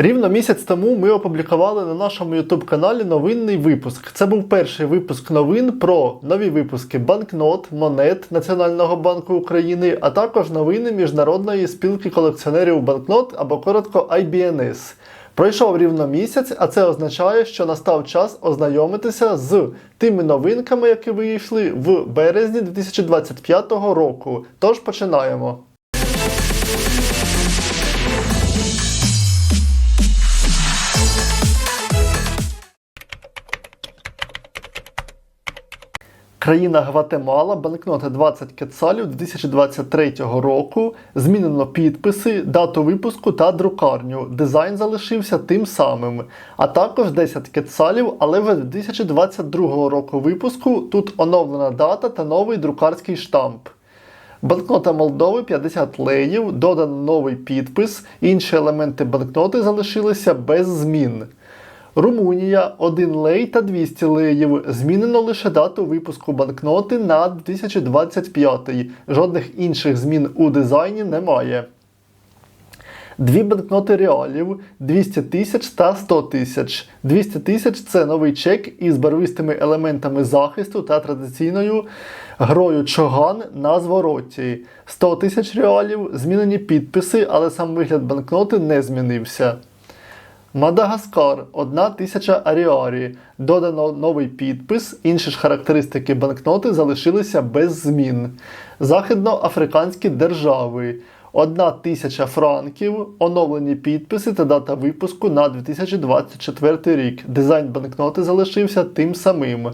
Рівно місяць тому ми опублікували на нашому YouTube каналі новинний випуск. Це був перший випуск новин про нові випуски банкнот, монет Національного банку України, а також новини Міжнародної спілки колекціонерів банкнот або коротко IBNS. Пройшов рівно місяць, а це означає, що настав час ознайомитися з тими новинками, які вийшли в березні 2025 року. Тож починаємо. Країна Гватемала, банкноти 20 кецалів 2023 року. Змінено підписи, дату випуску та друкарню. Дизайн залишився тим самим. А також 10 кецалів, але вже 2022 року випуску. Тут оновлена дата та новий друкарський штамп. Банкнота Молдови 50 леїв, додано новий підпис, інші елементи банкноти залишилися без змін. Румунія 1 лей та 200 леїв. Змінено лише дату випуску банкноти на 2025. Жодних інших змін у дизайні немає. Дві банкноти реалів 200 тисяч та 100 тисяч. 200 тисяч це новий чек із барвистими елементами захисту та традиційною грою чоган на звороті. 100 тисяч реалів змінені підписи, але сам вигляд банкноти не змінився. Мадагаскар 1 тисяча аріарі. Додано новий підпис, інші ж характеристики банкноти залишилися без змін. Західноафриканські держави. 1 тисяча франків, оновлені підписи та дата випуску на 2024 рік. Дизайн банкноти залишився тим самим.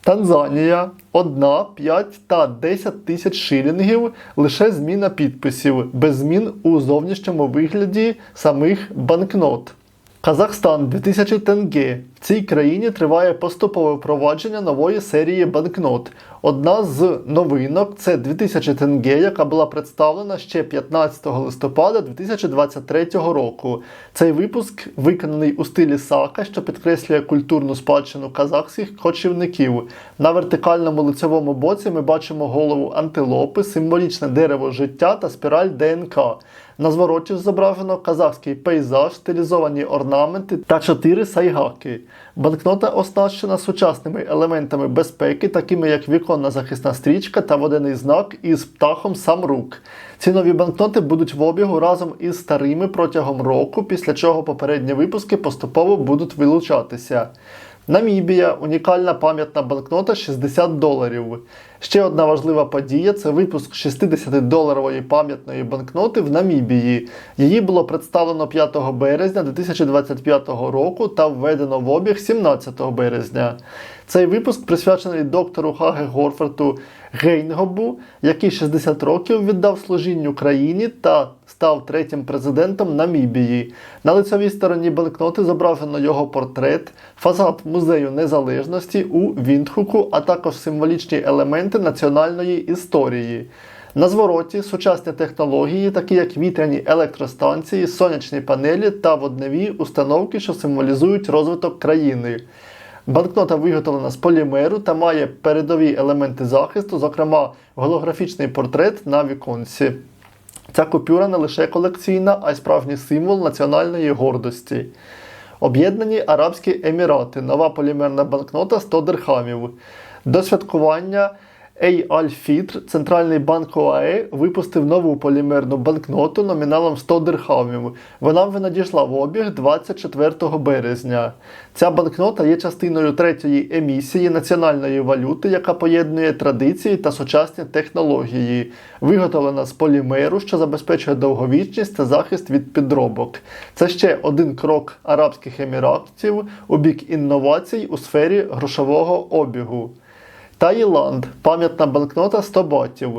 Танзанія 1, 5 та 10 тисяч шилінгів, лише зміна підписів, без змін у зовнішньому вигляді самих банкнот. Казахстан 2000 тенге. Цій країні триває поступове впровадження нової серії банкнот. Одна з новинок це 2000 тенге, яка була представлена ще 15 листопада 2023 року. Цей випуск виконаний у стилі сака, що підкреслює культурну спадщину казахських кочівників. На вертикальному лицевому боці ми бачимо голову антилопи, символічне дерево життя та спіраль ДНК. На звороті зображено казахський пейзаж, стилізовані орнаменти та чотири сайгаки. Банкнота оснащена сучасними елементами безпеки, такими як віконна захисна стрічка та водяний знак із птахом Самрук. Ці нові банкноти будуть в обігу разом із старими протягом року, після чого попередні випуски поступово будуть вилучатися. Намібія унікальна пам'ятна банкнота 60 доларів. Ще одна важлива подія це випуск 60-доларової пам'ятної банкноти в Намібії. Її було представлено 5 березня 2025 року та введено в обіг 17 березня. Цей випуск присвячений доктору Хаге Горферту Гейнгобу, який 60 років віддав служінню країні та став третім президентом Намібії. На лицевій стороні банкноти зображено його портрет, фасад Музею Незалежності у Віндхуку, а також символічні елементи національної історії. На звороті сучасні технології, такі як вітряні електростанції, сонячні панелі та водневі установки, що символізують розвиток країни. Банкнота виготовлена з полімеру та має передові елементи захисту, зокрема голографічний портрет на віконці. Ця купюра не лише колекційна, а й справжній символ національної гордості. Об'єднані Арабські Емірати. Нова полімерна банкнота 100 дирхамів. До святкування Аль-Фітр, Центральний банк ОАЕ, випустив нову полімерну банкноту номіналом 100 дирхамів. Вона вже надійшла в обіг 24 березня. Ця банкнота є частиною третьої емісії національної валюти, яка поєднує традиції та сучасні технології, виготовлена з полімеру, що забезпечує довговічність та захист від підробок. Це ще один крок Арабських Еміратів у бік інновацій у сфері грошового обігу. Таїланд пам'ятна банкнота 100 батів.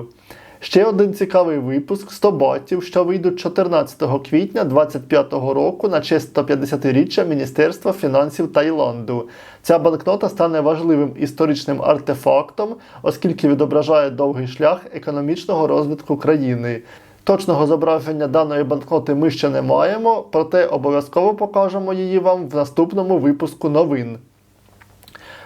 Ще один цікавий випуск 100 батів, що вийдуть 14 квітня 2025 року на честь 150-річчя Міністерства фінансів Таїланду. Ця банкнота стане важливим історичним артефактом, оскільки відображає довгий шлях економічного розвитку країни. Точного зображення даної банкноти ми ще не маємо, проте обов'язково покажемо її вам в наступному випуску новин.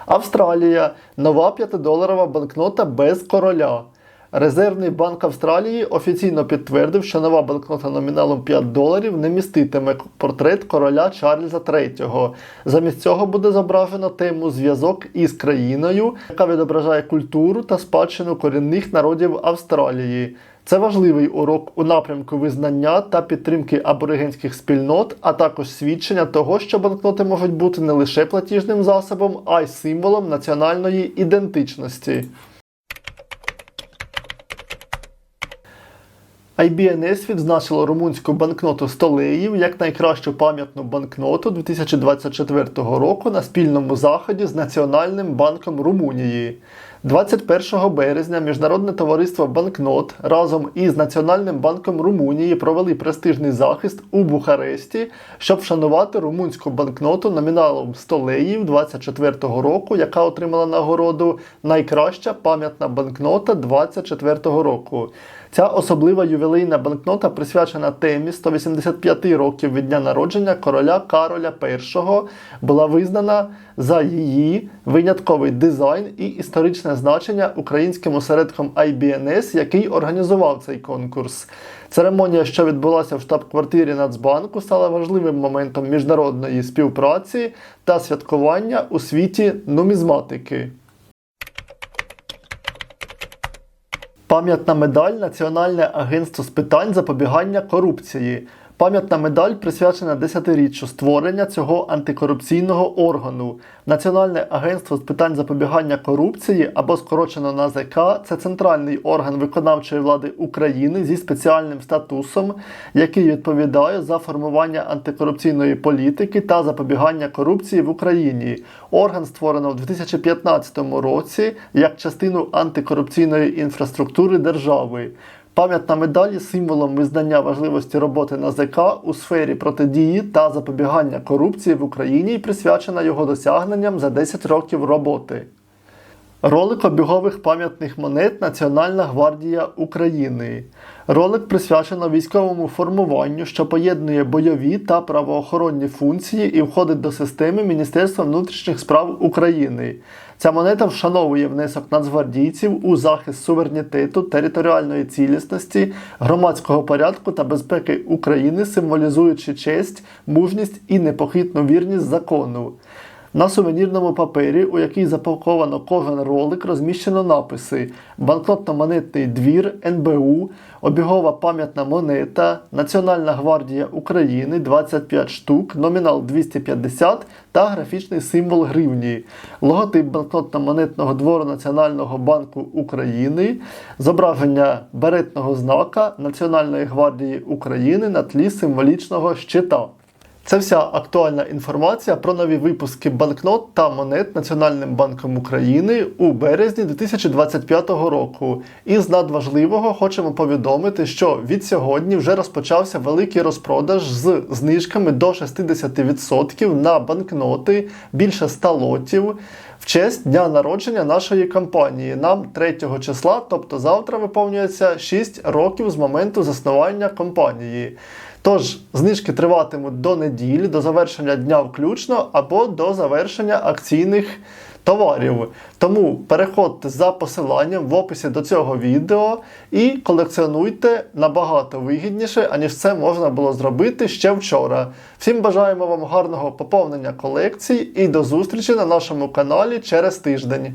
Австралія нова 5-доларова банкнота без короля. Резервний банк Австралії офіційно підтвердив, що нова банкнота номіналом 5 доларів не міститиме портрет короля Чарльза III. Замість цього буде зображено тему зв'язок із країною, яка відображає культуру та спадщину корінних народів Австралії. Це важливий урок у напрямку визнання та підтримки аборигенських спільнот, а також свідчення того, що банкноти можуть бути не лише платіжним засобом, а й символом національної ідентичності. IBNS відзначило румунську банкноту столеїв як найкращу пам'ятну банкноту 2024 року на спільному заході з Національним банком Румунії. 21 березня Міжнародне товариство Банкнот разом із Національним банком Румунії провели престижний захист у Бухаресті, щоб вшанувати румунську банкноту номіналом столеїв 24 року, яка отримала нагороду Найкраща пам'ятна банкнота 24 року. Ця особлива ювілейна банкнота присвячена темі 185 років від дня народження короля Кароля І, була визнана за її винятковий дизайн і історичне значення українським осередком IBNS, який організував цей конкурс. Церемонія, що відбулася в штаб-квартирі Нацбанку, стала важливим моментом міжнародної співпраці та святкування у світі нумізматики. Пам'ятна медаль Національне агентство з питань запобігання корупції. Пам'ятна медаль присвячена 10-річчю створення цього антикорупційного органу. Національне агентство з питань запобігання корупції або скорочено НАЗК – це центральний орган виконавчої влади України зі спеціальним статусом, який відповідає за формування антикорупційної політики та запобігання корупції в Україні. Орган створено в 2015 році як частину антикорупційної інфраструктури держави. Пам'ятна медаль є символом визнання важливості роботи НАЗК у сфері протидії та запобігання корупції в Україні і присвячена його досягненням за 10 років роботи. Ролик обігових пам'ятних монет Національна гвардія України. Ролик присвячено військовому формуванню, що поєднує бойові та правоохоронні функції і входить до системи Міністерства внутрішніх справ України. Ця монета вшановує внесок нацгвардійців у захист суверенітету, територіальної цілісності, громадського порядку та безпеки України, символізуючи честь, мужність і непохитну вірність закону. На сувенірному папері, у який запаковано кожен ролик, розміщено написи: Банкнотно-монетний двір НБУ, обігова пам'ятна монета, Національна гвардія України 25 штук, номінал 250 та графічний символ гривні, логотип банкнотно-монетного двору Національного банку України, зображення беретного знака Національної гвардії України на тлі символічного щита. Це вся актуальна інформація про нові випуски банкнот та монет Національним банком України у березні 2025 року. І з надважливого хочемо повідомити, що від сьогодні вже розпочався великий розпродаж з знижками до 60% на банкноти більше 100 лотів. В честь дня народження нашої компанії. Нам 3 числа, тобто завтра, виповнюється 6 років з моменту заснування компанії. Тож, знижки триватимуть до неділі, до завершення дня включно або до завершення акційних товарів. Тому переходьте за посиланням в описі до цього відео і колекціонуйте набагато вигідніше, аніж це можна було зробити ще вчора. Всім бажаємо вам гарного поповнення колекцій і до зустрічі на нашому каналі через тиждень.